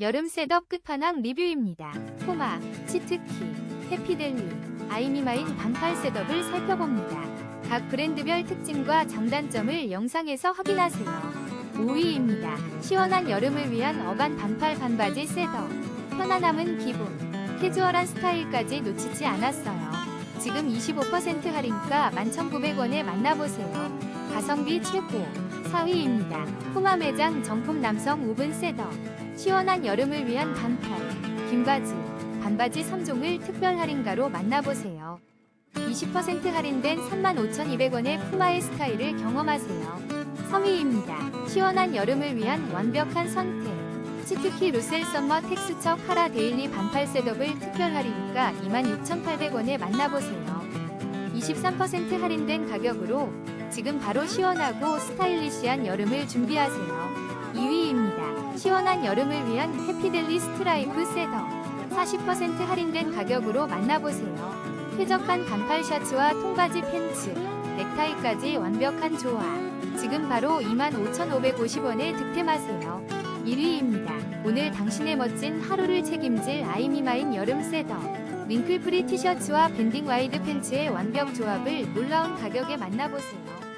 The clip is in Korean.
여름 셋업 끝판왕 리뷰입니다. 포마, 치트키, 해피델리, 아이미마인 반팔 셋업을 살펴봅니다. 각 브랜드별 특징과 장단점을 영상에서 확인하세요. 5위입니다. 시원한 여름을 위한 어반 반팔 반바지 셋업. 편안함은 기본. 캐주얼한 스타일까지 놓치지 않았어요. 지금 25% 할인가 11,900원에 만나보세요. 가성비 최고. 4위입니다. 포마 매장 정품 남성 우분 셋업. 시원한 여름을 위한 반팔, 긴 바지, 반바지 3종을 특별 할인가로 만나보세요. 20% 할인된 35,200원의 푸마의 스타일을 경험하세요. 3위입니다. 시원한 여름을 위한 완벽한 선택. 치트키 루셀 썸머 텍스처 카라 데일리 반팔 셋업을 특별 할인가 26,800원에 만나보세요. 23% 할인된 가격으로 지금 바로 시원하고 스타일리시한 여름을 준비하세요. 2위입니다. 시원한 여름을 위한 해피델리 스트라이프 셋업. 40% 할인된 가격으로 만나보세요. 쾌적한 반팔 셔츠와 통바지 팬츠, 넥타이까지 완벽한 조화. 지금 바로 25,550원에 득템하세요. 1위입니다. 오늘 당신의 멋진 하루를 책임질 아이미마인 여름 셋업. 링클프리 티셔츠와 밴딩 와이드 팬츠의 완벽 조합을 놀라운 가격에 만나보세요.